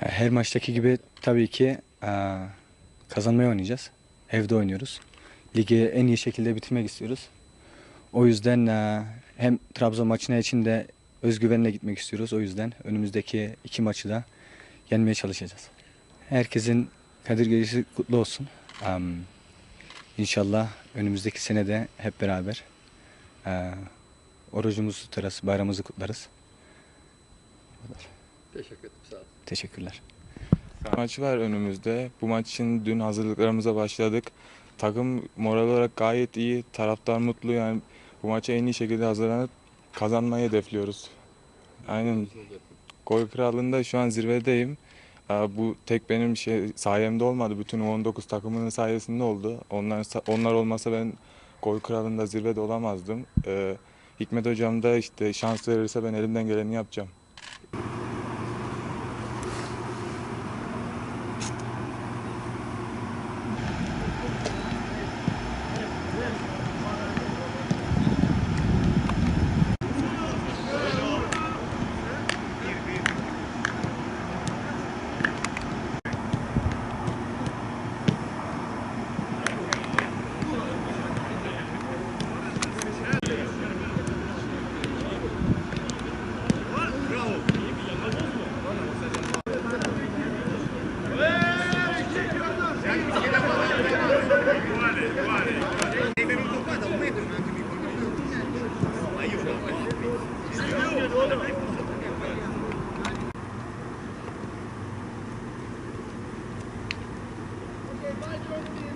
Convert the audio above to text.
Her maçtaki gibi tabii ki eee, kazanmaya oynayacağız. Evde oynuyoruz. Ligi en iyi şekilde bitirmek istiyoruz. O yüzden eee, hem Trabzon maçına için de özgüvenle gitmek istiyoruz. O yüzden önümüzdeki iki maçı da yenmeye çalışacağız. Herkesin Kadir Gecesi kutlu olsun. Am, İnşallah önümüzdeki senede hep beraber eee orucumuzu tutarız, bayramımızı kutlarız. Teşekkür ederim. Sağ olun. Teşekkürler. Maç var önümüzde. Bu maç için dün hazırlıklarımıza başladık. Takım moral olarak gayet iyi. Taraftar mutlu yani bu maça en iyi şekilde hazırlanıp kazanmayı hedefliyoruz. Aynen. Gol krallığında şu an zirvedeyim. Bu tek benim şey sayemde olmadı. Bütün 19 takımının sayesinde oldu. Onlar onlar olmasa ben gol krallığında zirvede olamazdım. Ee, Hikmet hocam da işte şans verirse ben elimden geleni yapacağım. Bye, Dorothy.